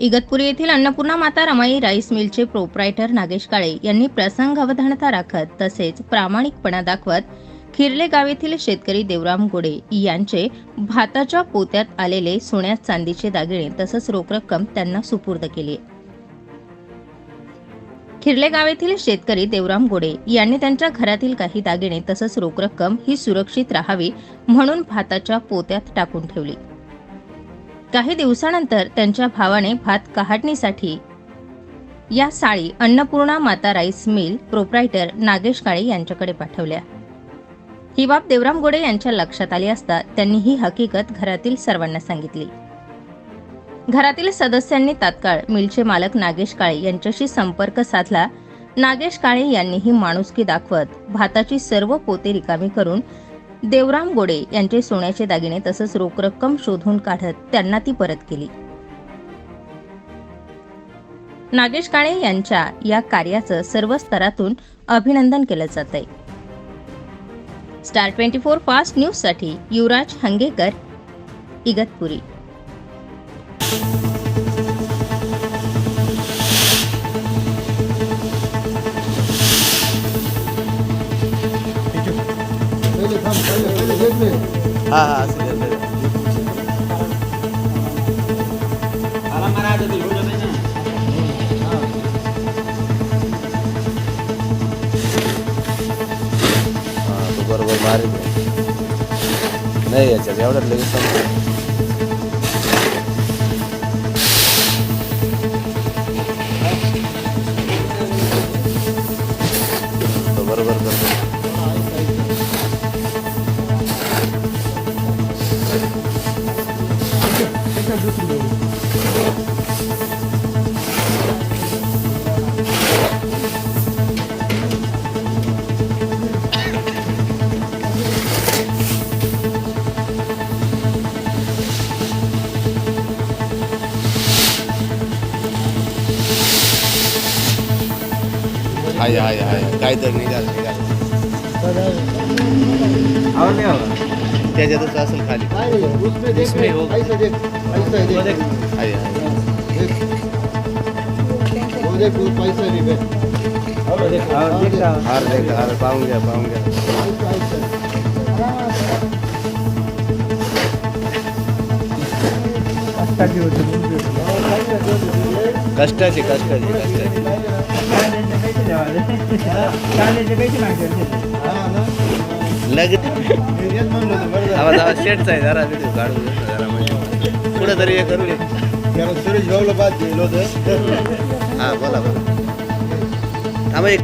इगतपुरी येथील अन्नपूर्णा माता रमाई राईस मिलचे प्रोप्रायटर नागेश काळे यांनी प्रसंग अवधानता राखत तसेच प्रामाणिकपणा दाखवत खिरले गाव शेतकरी देवराम गोडे यांचे भाताच्या पोत्यात आलेले सोन्या चांदीचे दागिने तसंच रोख रक्कम त्यांना सुपूर्द केली. खिरले गाव येथील शेतकरी देवराम गोडे यांनी त्यांच्या घरातील काही दागिने तसंच रोख रक्कम ही सुरक्षित राहावी म्हणून भाताच्या पोत्यात टाकून ठेवली. काही दिवसानंतर त्यांच्या भावाने भात कहाटणीसाठी या साळी Annapurna Mata rice mill proprietor Nagesh Kale यांच्याकडे पाठवल्या. ही बाब देवराम गोडे यांच्या लक्षात आली असता त्यांनी ही हकीकत घरातील सर्वांना सांगितली. घरातील सदस्यांनी तात्काळ मिलचे मालक नागेश काळे यांच्याशी संपर्क साधला. नागेश काळे यांनीही माणुसकी दाखवत भाताची सर्व पोते रिकामी करून देवराम गोडे यांचे सोन्याचे दागिने तसंच रोख रक्कम शोधून काढत त्यांना ती परत केली. नागेश काळे यांच्या या कार्याचं सर्व स्तरातून अभिनंदन केलं जात आहे स्टार ट्वेंटी फोर फास्ट न्यूजसाठी युवराज हंगेकर इगतपुरी. હા હા બરોબર મારી નહીં અચ્છા એવડે લઈ સમજ हाय हाय हाय काय तर निघाल निघाल त्याच्यातच असेल खाली. काय रे, उसमें हो. हार देख हार पाहून घ्या पाहून घ्या. कष्टाचे कष्टाची कष्टाची. कष्टाची लग्न. आवाज आवाज शेटचा आहे जरा व्हिडिओ काढू जरा म्हणजे कुठं तरी हे करू त्याला सुरेश भाऊला बात दिलं होतं हा बोला बोला थांबा एक